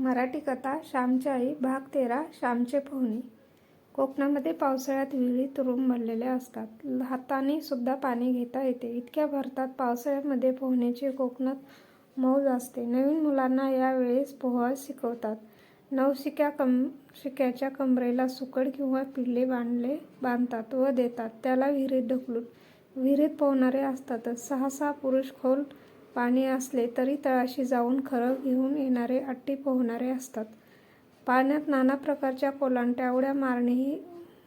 मराठी कथा श्यामची आई भाग तेरा श्यामचे पोहणे. कोकणामध्ये पावसाळ्यात विहिरी तुरुंब भरलेल्या असतात. हाताने सुद्धा पाणी घेता येते. इतक्या भरतात पावसाळ्यामध्ये पोहण्याची कोकणात मौज असते. नवीन मुलांना यावेळेस पोहायला शिकवतात. नवशिक्या कम शिक्याच्या कमरेला सुकड किंवा पिल्ले बांधले बांधतात व देतात. त्याला विहिरीत ढकलून विहिरीत पोहणारे असतातच. सहा सहा पुरुष खोल पाणी असले तरी तळाशी जाऊन खरं घेऊन येणारे अट्टी पोहणारे असतात. पाण्यात नाना प्रकारच्या कोलांट्या उड्या मारणेही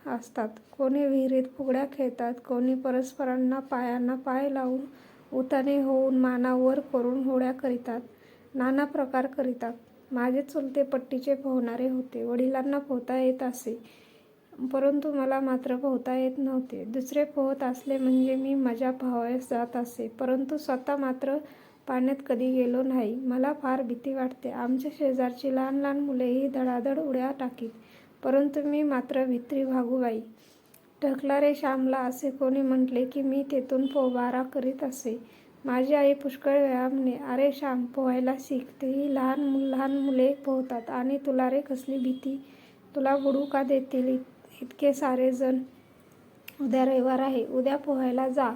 असतात. कोणी विहिरीत फुगड्या खेळतात कोणी परस्परांना पायांना पाय लावून उताने होऊन मानावर करून होड्या करीतात नाना प्रकार करीतात. माझे चुलते पट्टीचे पोहणारे होते वडिलांना पोहता येत असे. परंतु मला मात्र पोहता येत नव्हते. दुसरे पोहत असले म्हणजे मी मजा पाहावयास जात असे. परंतु स्वतः मात्र पाण्यात कधी गेलो नाही. मला फार भीती वाटते. आमच्या शेजारची लहान लहान मुलेही धडाधड उड्या टाकीत. परंतु मी मात्र भित्री भागूबाई. ढकला रे श्यामला असे कोणी म्हटले की मी तेथून पोबारा करीत असे. माझी आई पुष्कळ वेळा म्हणे अरे श्याम पोहायला शिक. तेही लहान मु लहान मुले पोहतात आणि तुला रे कसली भीती? तुला बुडू का देतील? इतके सारे जण उद्या रविवार आहे. उद्या पोहायला जा.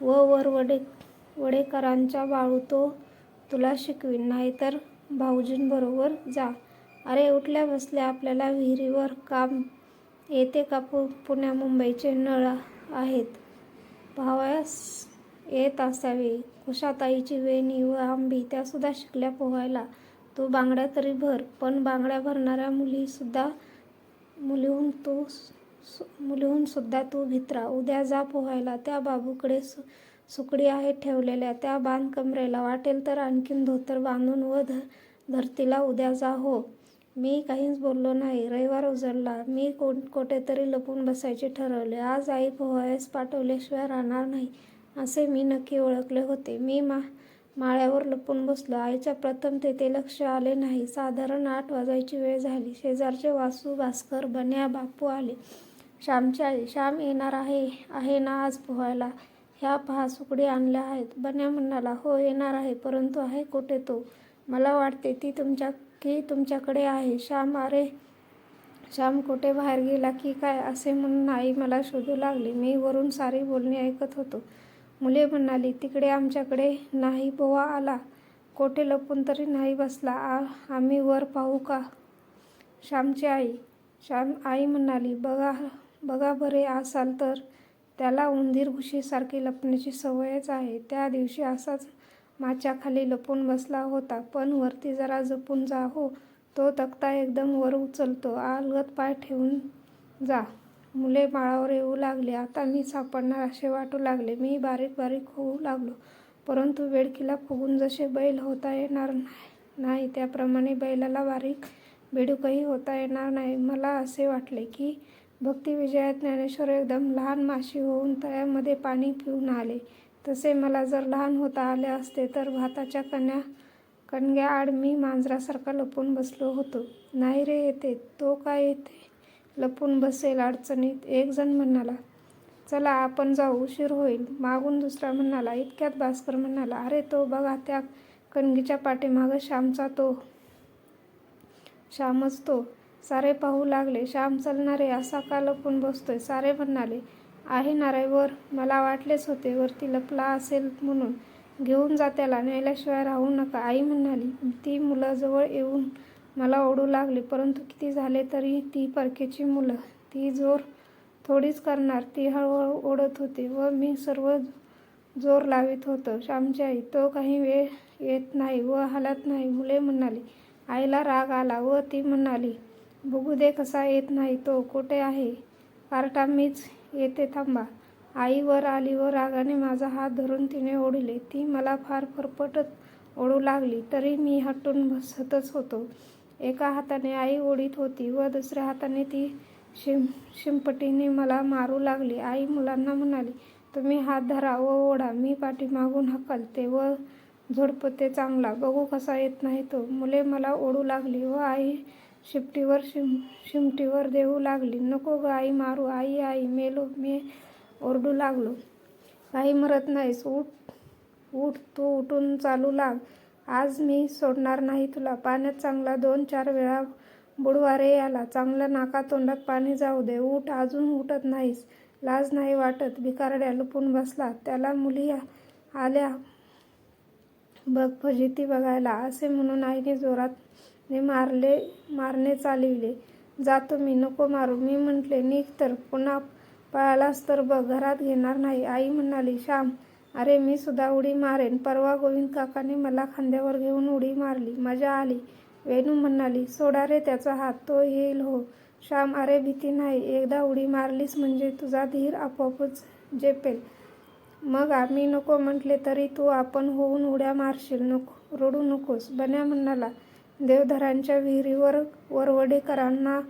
व वर वडे वडेकरांच्या बाळू तो तुला शिकवीन. नाहीतर भाऊजींबरोबर जा. अरे उठल्या बसल्या आपल्याला विहिरीवर काम येते का? पु पुण्या मुंबईचे नळ आहेत. पाहावयास येत असावे. कुशाताईची वेणी व आंबी त्यासुद्धा शिकल्या पोहायला. तू बांगड्या तरी भर. पण बांगड्या भरणाऱ्या मुलीसुद्धा मुलीहून तू सु- मुलीहून सुद्धा तू भित्रा उद्या जा पोहायला. त्या बाबूकडे सु सुकडी आहेत ठेवलेल्या. त्या बांध कमरेला वाटेल तर आणखीन धोतर बांधून व ध धरतीला उद्या जा हो. मी काहीच बोललो नाही. रविवार उजळला मी को कोठेतरी लपून बसायचे ठरवले. आज आई पोहायस पाठवल्याशिवाय राहणार नाही असे मी नक्की ओळखले होते. मी मा माळ्यावर लपून बसलो. आईच्या प्रथम तेथे लक्ष आले नाही. साधारण आठ वाजायची वेळ झाली. शेजारचे वासू भास्कर बन्या बापू आले. श्यामची आई श्याम येणार आहे आहे ना आज पोहायला? ह्या पहा सुकडी आणल्या आहेत. बन्या म्हणाला हो येणार आहे परंतु आहे कुठे तो? मला वाटते ती तुमच्या की तुमच्याकडे आहे. श्याम अरे श्याम कुठे बाहेर गेला की काय? असे म्हणून आई मला शोधू लागली. मी वरून सारी बोलणी ऐकत होतो. मुले म्हणाली तिकडे आमच्याकडे नाही बोवा आला. कोठे लपून तरी नाही बसला. आ आम्ही वर पाहू का? श्यामची आई. श्याम आई म्हणाली बघा बघा बरे असाल तर. त्याला उंदीर घुशीसारखी लपण्याची सवयच आहे. त्या दिवशी असाच माच्याखाली लपून बसला होता. पण वरती जरा जपून जा हो. तो तक्ता एकदम वर उचलतो. आलगत पाय ठेवून जा. मुले माळावर येऊ लागले. आता मी सापडणार असे वाटू लागले. मी बारीक बारीक होऊ लागलो. परंतु बेडकीला फुगून जसे बैल होता येणार नाही नाही त्याप्रमाणे बैलाला बारीक बेडूकही होता येणार नाही. मला असे वाटले की भक्ती विजयात ज्ञानेश्वर एकदम लहान माशी होऊन तळ्यामध्ये पाणी पिऊन आले. तसे मला जर लहान होता आले असते तर भाताच्या कण्या कणग्याआड मी मांजरासारखा लपून बसलो होतो. नाही रे येते. तो काय येते? लपून बसेल अडचणीत. एक जण म्हणाला चला आपण जाऊ. उशीर होईल. मागून दुसरा म्हणाला इतक्यात भास्कर म्हणाला अरे तो बघा त्या कणगीच्या पाठीमागं श्यामचा तो श्यामच तो. सारे पाहू लागले श्याम चालणारे असा का लपून बसतोय? सारे म्हणाले आहे नारे वर. मला वाटलेच होते वरती लपला असेल म्हणून. घेऊन जा त्याला न्यायल्याशिवाय राहू नका. आई म्हणाली ती मुलं जवळ येऊन मला ओढू लागली. परंतु किती झाले तरी ती परकेची मुलं. ती जोर थोडीच करणार. ती हळूहळू ओढत होती व मी सर्व जोर लावित होतो. श्यामची आई तो काही वेळ येत नाही व हालत नाही मुले म्हणाली. आईला राग आला व ती म्हणाली बघू दे कसा येत नाही तो कुठे आहे? पार्टा मीच येते थांबा. आई वर आली व रागाने माझा हात धरून तिने ओढले. ती मला फार फरफटत ओढू लागली तरी मी हटून बसतच होतो. एका हाताने आई ओढीत होती व दुसऱ्या हाताने ती शिं शिंपटीने मला मारू लागली. आई मुलांना म्हणाली तुम्ही हात धरा व ओढा. मी पाठीमागून हकलते व झोडपते चांगला. बघू कसा येत नाही तो. मुले मला ओढू लागली व आई शिपटीवर शिम शिमटीवर देऊ लागली. नको ग आई मारू. आई आई मेलो. मी ओरडू लागलो. काही मरत नाहीस. उठ उठ. तू उठून चालू लाग. आज मी सोडणार नाही तुला. पाण्यात चांगला दोन चार वेळा बुडवारे याला. चांगलं नाकातोंडात पाणी जाऊ दे. उठ. अजून उठत नाहीस. लाज नाही वाटत. भिकारड्या लुपून बसला. त्याला मुली आल्या. बघ फजिती बघायला. असे म्हणून आईने जोरात मारले मारणे चालविले. जातो मी. नको मारू. मी म्हटले निघ तर. पुन्हा पळालास तर बघ. घरात घेणार नाही. आई म्हणाली श्याम अरे मी सुद्धा उडी मारेन. परवा गोविंद काकाने मला खांद्यावर घेऊन उडी मारली. मजा आली. वेणू म्हणाली सोडा रे त्याचा हात तो येईल हो. श्याम अरे भीती नाही. एकदा उडी मारलीस म्हणजे तुझा धीर आपोआपच झेपेल. मग आम्ही नको म्हटले तरी तू आपण होऊन उड्या मारशील. नको रडू नकोस. बन्या म्हणाला देवधरांच्या विहिरीवर वरवडेकरांना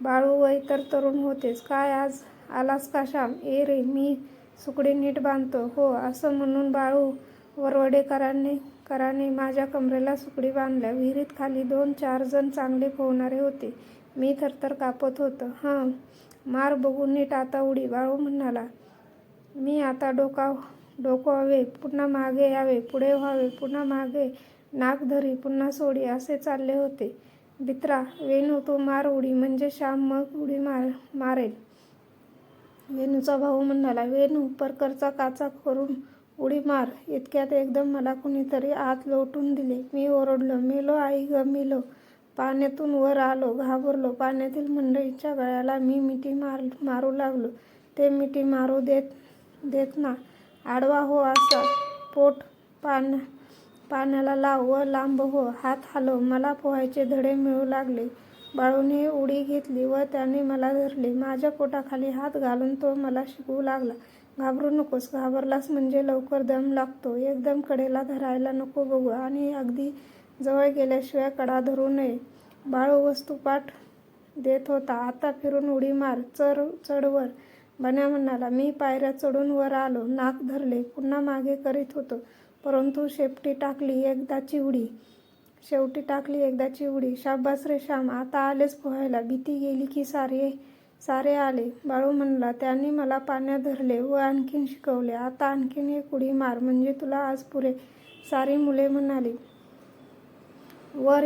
बाळू वय तर तरुण होतेच काय आज आलास का श्याम? ए रे मी सुकडी नीट बांधतो. हो असं म्हणून बाळू वरवडेकरांनी कराने माझ्या कमरेला सुकडी बांधल्या. विहिरीत खाली दोन चार जण चांगले पोहणारे होते. मी थरथर कापत होतं. हां मार बघून नीट आता उडी. बाळू म्हणाला मी आता डोका डोकवावे पुन्हा मागे यावे पुढे व्हावे पुन्हा मागे नाक धरी पुन्हा सोडी असे चालले होते. बित्रा वेणू तू मार उडी म्हणजे श्याम मग उडी मार मारेल. वेणूचा भाऊ म्हणाला वेणू परकरचा काचा करून उडी मार. इतक्यात एकदम मला कुणीतरी आत लोटून दिले. मी ओरडलो मेलो आई ग मेलो. पाण्यातून वर आलो घाबरलो. पाण्यातील मंडळीच्या गळ्याला मी मिठी मार मारू लागलो. ते मिठी मारू देत देत ना. आडवा हो असा. पोट पान पाण्याला लाव व लांब हो. हात हलव. मला पोहायचे धडे मिळू लागले. बाळूने उडी घेतली व त्याने मला धरले. माझ्या पोटाखाली हात घालून तो मला शिकवू लागला. घाबरू नकोस घाबरलास म्हणजे लवकर दम लागतो. एकदम कडेला धरायला नको बघू आणि अगदी जवळ गेल्याशिवाय कडा धरू नये. बाळू वस्तुपाठ देत होता. आता फिरून उडी मार. चर चढवर. बन्या म्हणाला मी पायऱ्या चढून वर आलो. नाक धरले. पुन्हा मागे करीत होतो. परंतु शेपटी टाकली. एकदाची उडी शेवटी टाकली एकदा उडी शाबास रे श्याम आता आलेच पोहायला. भीती गेली की सारे सारे आले. बाळू म्हणला त्यांनी मला पाण्यात धरले व आणखीन शिकवले. आता आणखीन एक उडी मार म्हणजे तुला आज पुरे. सारी मुले म्हणाली. वर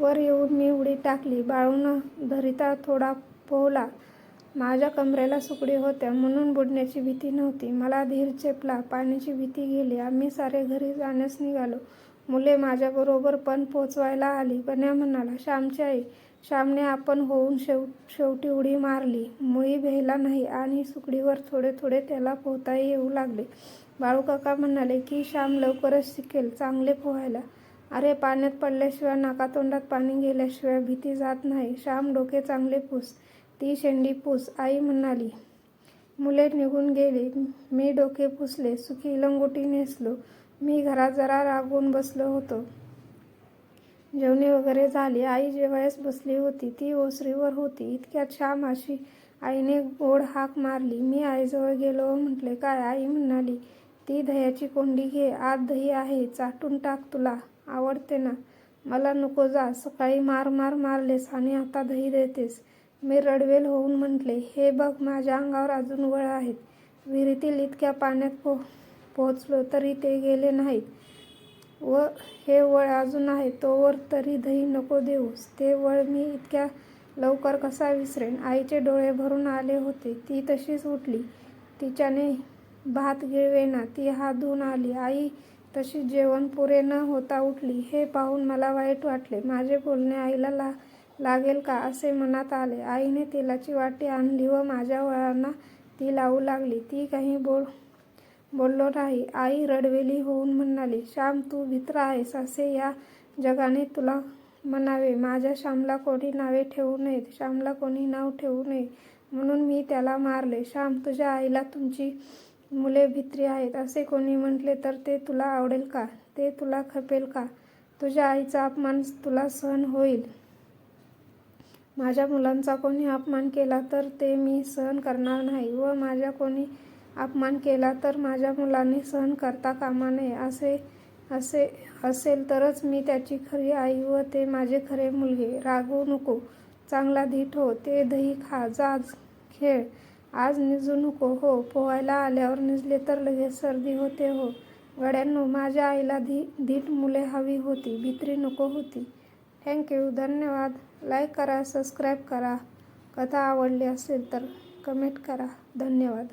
वर येऊन मी उडी टाकली. बाळून धरिता थोडा पोहला. माझ्या कमरेला सुकडी होत्या म्हणून बुडण्याची भीती नव्हती. मला धीर चेपला पाण्याची भीती गेली. आम्ही सारे घरी जाण्यास निघालो. मुले माझ्याबरोबर पण पोचवायला आली. बन्या म्हणाला श्यामची आई श्यामने आपण होऊन शेव शेवटी उडी मारली. मुळी भेला नाही आणि सुकडीवर थोडे थोडे त्याला पोहता येऊ लागले. बाळूकाका म्हणाले की श्याम लवकरच शिकेल चांगले पोहायला. अरे पाण्यात पडल्याशिवाय नाकातोंडात पाणी गेल्याशिवाय भीती जात नाही. श्याम डोके चांगले पुस. ती शेंडी पुस. आई म्हणाली मुले निघून गेली. मी डोके पुसले. सुखी लंगोटी नेसलो. मी घरात जरा रागून बसलो होतो. जेवणे वगैरे झाली. आई जेवायस बसली होती ती ओसरीवर होती. इतक्यात श्याम अशी आईने गोड हाक मारली. मी आईजवळ गेलो. म्हटले काय आई म्हणाली ती दह्याची कोंडी घे. आत दही आहे. चाटून टाक तुला. आवडते ना. मला नको जा. सकाळी मार मार मारलेस आणि आता दही देतेस. मी रडवेल होऊन म्हटले हे बघ माझ्या अंगावर अजून वळ आहेत. विहिरीतील इतक्या पाण्यात पो पोहोचलो तरी ते गेले नाहीत. व हे वळ अजून आहे तोवर तरी दही नको देऊस. ते वळ मी इतक्या लवकर कसा विसरेन? आईचे डोळे भरून आले होते ती तशीच उठली. तिच्याने भात गिळवेना ती हात धुवून आली. आई तशी जेवण पुरे न होता उठली. हे पाहून मला वाईट वाटले. माझे बोलणे आईला ला लागेल का असे मनात आले. आईने तेलाची वाटी आणली व माझ्या वळांना ती लावू लागली. ती काही बोल बोललो नाही आई रडवेली होऊन म्हणाली श्याम तू भित्र आहेस असे या जगाने तुला म्हणावे. माझ्या श्यामला कोणी नावे ठेवू नयेत श्यामला कोणी नाव ठेवू नये म्हणून मी त्याला मारले. श्याम तुझ्या आईला तुमची मुले भित्री आहेत. असे कोणी म्हटले तर ते तुला आवडेल का? ते तुला खपेल का? तुझ्या आईचा अपमान तुला सहन होईल. माझ्या मुलांचा कोणी अपमान केला तर ते मी सहन करणार नाही व माझ्या कोणी अपमान केला तर माझ्या मुलांनी सहन करता कामा नये असे असे असेल तरच मी त्याची खरी आई व ते माझे खरे मुलगे. रागवू नको चांगला धीट हो ते दही खा जा खेळ. आज निजू नको हो पोहायला आल्यावर निजले तर लगेच सर्दी होते हो. गड्यांनो माझ्या आईला धी धीट मुले हवी होती भित्री नको होती. थँक्यू धन्यवाद. लाईक करा सबस्क्राईब करा. कथा आवडली असेल तर कमेंट करा. धन्यवाद.